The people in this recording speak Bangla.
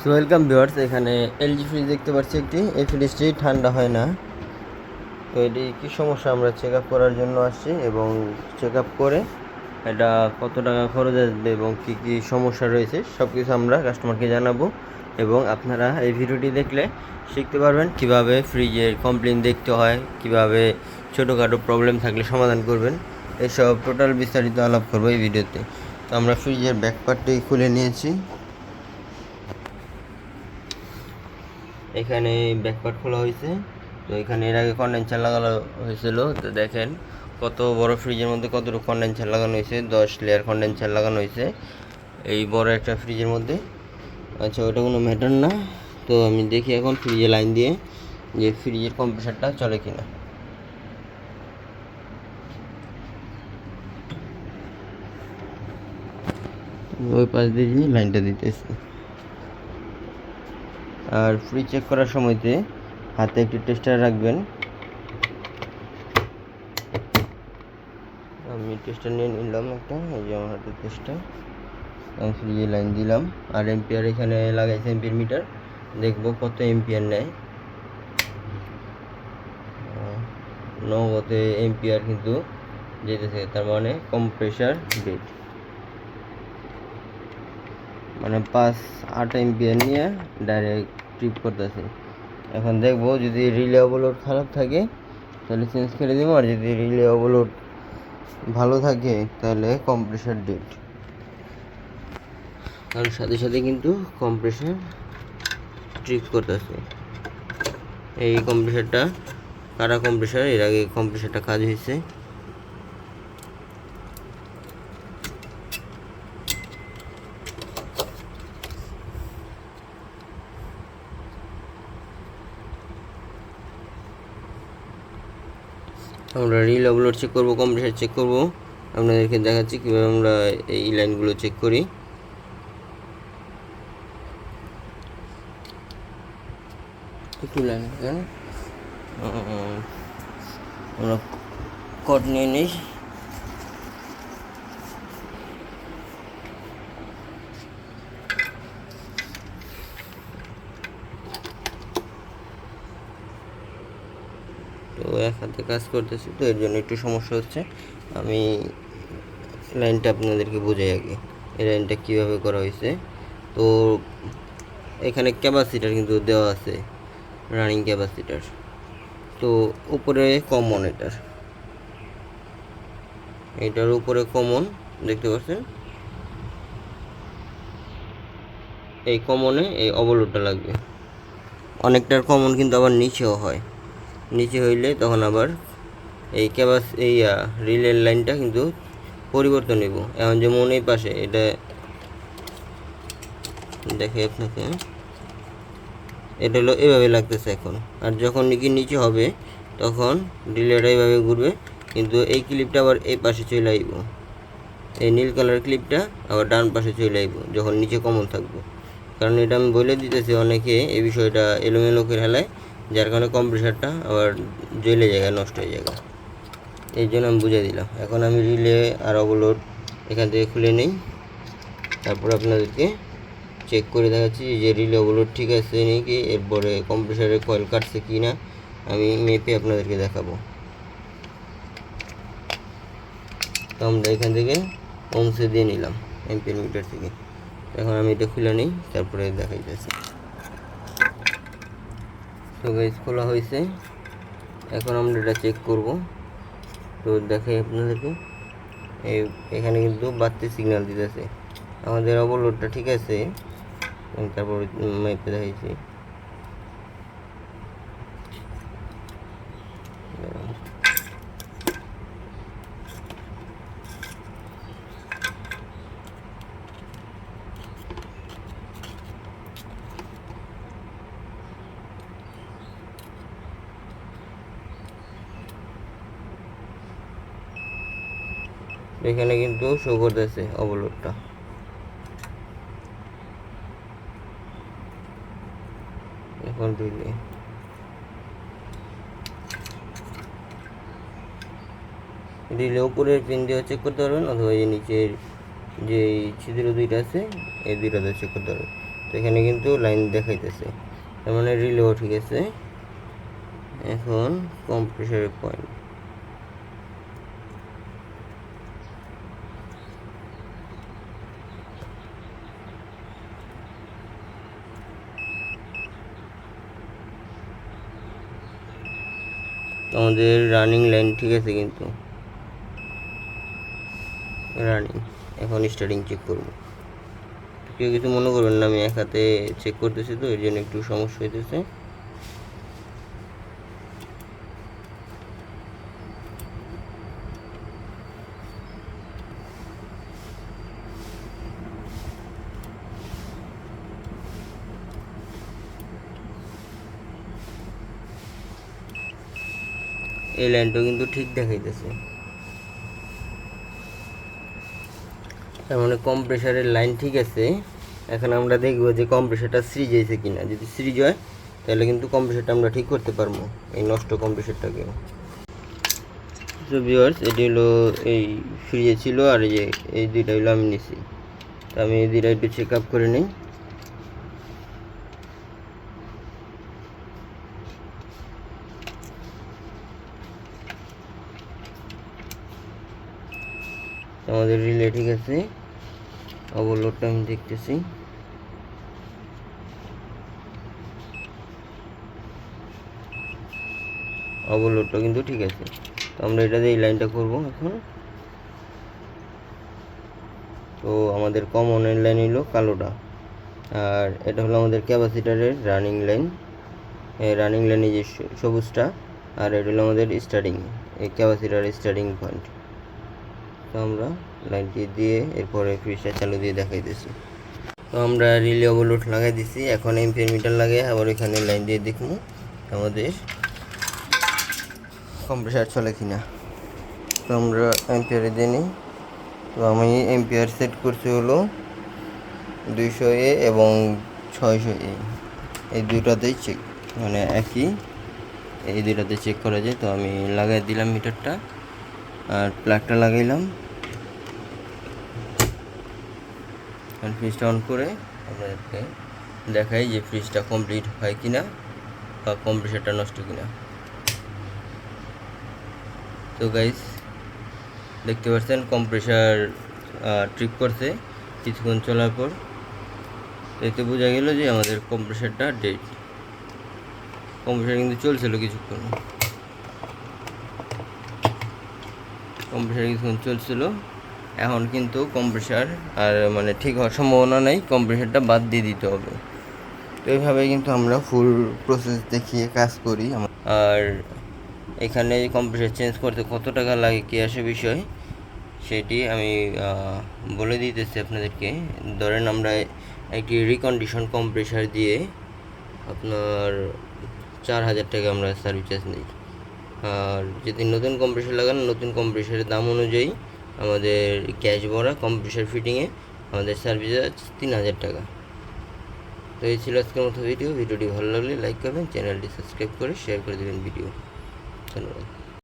সো ওয়েলকাম ভিউয়ার্স এখানে এলজি ফ্রিজ দেখতে পাচ্ছি একটি। এই ফ্রিজটি ঠান্ডা হয় না। তো এটি কী সমস্যা? আমরা চেক আপ করার জন্য আসছি এবং চেক আপ করে এটা কত টাকা খরচ আসবে এবং কী কী সমস্যা রয়েছে সব কিছু আমরা কাস্টমারকে জানাব এবং আপনারা এই ভিডিওটি দেখলে শিখতে পারবেন কীভাবে ফ্রিজের কমপ্লেন দেখতে হয়, কীভাবে ছোটোখাটো প্রবলেম থাকলে সমাধান করবেন। এসব টোটাল বিস্তারিত আলাপ করব এই ভিডিওতে। তো আমরা ফ্রিজের ব্যাক পার্টটি খুলে নিয়েছি। এখানে ব্যাকপার্ট খোলা হয়েছে। তো এখানে এর আগে কন্ডেন্সার লাগানো হয়েছিল। তো দেখেন কত বড় ফ্রিজের মধ্যে কতটুকু কন্ডেন্সার লাগানো হয়েছে। দশ লেয়ার কন্ডেন্সার লাগানো হয়েছে। এই বড় একটা ফ্রিজের মধ্যে। আচ্ছা ওটা কোনো ম্যাটার না। তো আমি দেখি এখন ফ্রিজে লাইন দিয়ে যে ফ্রিজের কম্প্রেসারটা চলে কিনা। ওই পাশ দিয়ে লাইনটা দিতেছি। আর ফ্রি চেক করার সময়তে হাতে একটি টেস্টার রাখবেন। আমি টেস্টার নিয়ে নিলাম একটা, এই যে আমার হাতে টেস্টার আমি ফ্রিজে লাইন দিলাম। আর এম্পিয়ার এখানে লাগাইছে এম্পিয়ার মিটার দেখব কত এম্পিয়ার নেয়। নগদে এম্পিয়ার কিন্তু যেতেছে, তার মানে কম্প্রেসার বেড মানে পাঁচ আট এমপিয়ার নিয়ে ডাইরেক্ট ট্রিপ করতেছে। এখন দেখব যদি রিলে ওভারলোড খারাপ থাকে, তাহলে চেঞ্জ করে দেবো, আর যদি রিলে ওভারলোড ভালো থাকে, তাহলে কম্প্রেসার ডেট কারণ সাথে সাথে কিন্তু কম্প্রেসার ট্রিপ করতেছে। এই কম্প্রেসারটা কারা কম্প্রেসার এর আগে কম্প্রেসারটা কাজ হয়েছে। আমরা রিল আপলোড চেক করব কম্পিউটার চেক করব। আপনাদেরকে দেখাচ্ছি কীভাবে আমরা এই লাইনগুলো চেক করি। একটু লাইন আমরা কট নিয়ে নিই। এক হাতে কাজ করতেছি, তো এর জন্য একটু সমস্যা হচ্ছে। আমি লাইনটা আপনাদেরকে বোঝাই আগে, এই লাইনটা কীভাবে করা হয়েছে। তো এখানে ক্যাপাসিটার কিন্তু দেওয়া আছে, রানিং ক্যাপাসিটার। তো উপরে কমন এটার। এটার উপরে কমন, দেখতে পাচ্ছেন? এই কমনে এই অবলোডটা লাগবে। অনেকটার কমন কিন্তু আবার নিচেও হয়। নিচে হইলে তখন আবার এই ক্যাপাস এই রিলের লাইনটা কিন্তু পরিবর্তন নেব এখন যেমন এই পাশে, এটা দেখে আপনাকে। এটা হলো এভাবে লাগতেছে এখন। আর যখন নাকি নিচে হবে, তখন রিলেটা এইভাবে ঘুরবে, কিন্তু এই ক্লিপটা আবার এই পাশে চলে আইব। এই নীল কালার ক্লিপটা আবার ডান পাশে চলে আইব, যখন নিচে কমন থাকব। কারণ এটা আমি বলে দিতেছি অনেকে এই বিষয়টা এলোমেলো করে হেলায় যার কারণে কম্প্রেসারটা আবার জ্বলে জায়গা নষ্ট হয়ে জায়গা এই জন্য আমি বুঝে দিলাম। এখন আমি রিলে আর অবলোড এখান থেকে খুলে নেই। তারপর আপনাদেরকে চেক করে দেখাচ্ছি যে রিলে ওগুলোর ঠিক আছে নাকি, এরপরে কম্প্রেসারের কয়েল কাটছে কি না আমি মেপে আপনাদেরকে দেখাবো। তো আমরা এখান থেকে ওমসে দিয়ে নিলাম এমপিএর মিটার থেকে। এখন আমি এটা খুলে নিই, তারপরে দেখাইতেছি। তো গাইজ খোলা হয়েছে। এখন আমরা এটা চেক করব। তো দেখাই আপনাদেরকে। এই এখানে কিন্তু বাড়তি সিগন্যাল দিতেছে। আমাদের অবলোডটা ঠিক আছে। তারপর মেপে দেখাইছি। এখানে কিন্তু শো করতেছে অবলোডটা এখন রিলে রিলে উপরের পিন দিয়ে চেক করতে পারবেন, অথবা এই নিচের যে ছিদ্র দুইটা আছে, এই দুইটা দিয়ে চেক করতে পারবেন। তো এখানে কিন্তু লাইন দেখাইতেছে। তার মানে রিলেও ঠিক আছে এখন কম্প্রেসারের পয়েন্ট আমাদের রানিং লাইন ঠিক আছে কিন্তু। রানিং এখন স্টার্টিং চেক করব। কেউ কিছু মনে করবেন না, আমি এক হাতে চেক করতেছি তো, এর জন্য একটু সমস্যা হইতেছে। এই লাইনটাও কিন্তু ঠিক দেখাইতেছে। তার মানে কম্প্রেসারের লাইন ঠিক আছে। এখন আমরা দেখব যে কম্প্রেসারটা সিরিজ হয়েছে কিনা। যদি সিরিজ হয়, তাহলে কিন্তু কম্প্রেসারটা আমরা ঠিক করতে পারব, এই নষ্ট কম্প্রেসারটাকে তো ভিউয়ার্স এটি হলো এই ফ্রিজে ছিল আর এই যে, এই দুইটা হলো আমি নিছি। তো আমি এই দুইটা একটু চেক আপ করে নিই। আমাদের রিলে ঠিক আছে। ওভারলোডটা আমি দেখতেছি। ওভারলোডটা কিন্তু ঠিক আছে। তো আমরা এটা দিয়ে এই লাইনটা করব এখন। তো আমাদের কমন লাইন হলো কালোটা। আর এটা হলো আমাদের ক্যাপাসিটারের রানিং লাইন রানিং লাইনে যে সবুজটা। আর এটা হলো আমাদের স্টার্টিং এই ক্যাপাসিটারের স্টার্টিং পয়েন্ট তো আমরা লাইনটি দিয়ে এরপরে ফ্রিজটা চালু দিয়ে দেখাইতেছি। তো আমরা রিলে ওভারলোড লাগাই দিছি, এখন এমপিয়ার মিটার লাগে আবার এখানে লাইন দিয়ে দেখব আমাদের কম্প্রেসার চলে কিনা। তো আমরা এমপিয়ারে দিয়ে নিই। তো আমি এমপিয়ার সেট করছি হলো দুইশো এ এবং ছয়শো এ এই দুটাতেই চেক মানে একই, এই দুটাতে চেক করা যায়। তো আমি লাগাই দিলাম মিটারটা আর প্লাগটা লাগাইলাম। ফ্রিজটা অন করে আপনাদেরকে দেখাই যে ফ্রিজটা কমপ্লিট হয় কিনা বা কম্প্রেসারটা নষ্ট কিনা। তো গাইস দেখতে পাচ্ছেন কম্প্রেসার ট্রিপ করছে কিছুক্ষণ চলার পর। এতে বোঝা গেল যে আমাদের কম্প্রেসারটা ডেট কম্প্রেসার কিন্তু চলছিল কিছুক্ষণ। কম্প্রেসার কিছুক্ষণ চলছিল। এখন কিন্তু কম্প্রেসার আর মানে ঠিক হওয়ার সম্ভাবনা নেই কম্প্রেসারটা বাদ দিয়ে দিতে হবে। তো এইভাবে কিন্তু আমরা ফুল প্রসেস দেখিয়ে কাজ করি। আর এখানে কম্প্রেসার চেঞ্জ করতে কত টাকা লাগে কি আসে বিষয়, সেটি আমি বলে দিতেছি আপনাদেরকে। ধরেন আমরা একটি রিকন্ডিশন কম্প্রেসার দিয়ে আপনার চার হাজার টাকা আমরা সার্ভিস চার্জ নিই। আর যদি নতুন কম্প্রেসার লাগান, নতুন কম্প্রেসারের দাম অনুযায়ী আমাদের ক্যাশ ভরা কম্প্রেসার ফিটিংয়ে আমাদের সার্ভিস আছে তিন হাজার টাকা। তো এই ছিল আজকের মতো ভিডিও ভিডিওটি ভালো লাগলে লাইক করবেন চ্যানেলটি সাবস্ক্রাইব করে শেয়ার করে দেবেন ভিডিও ধন্যবাদ।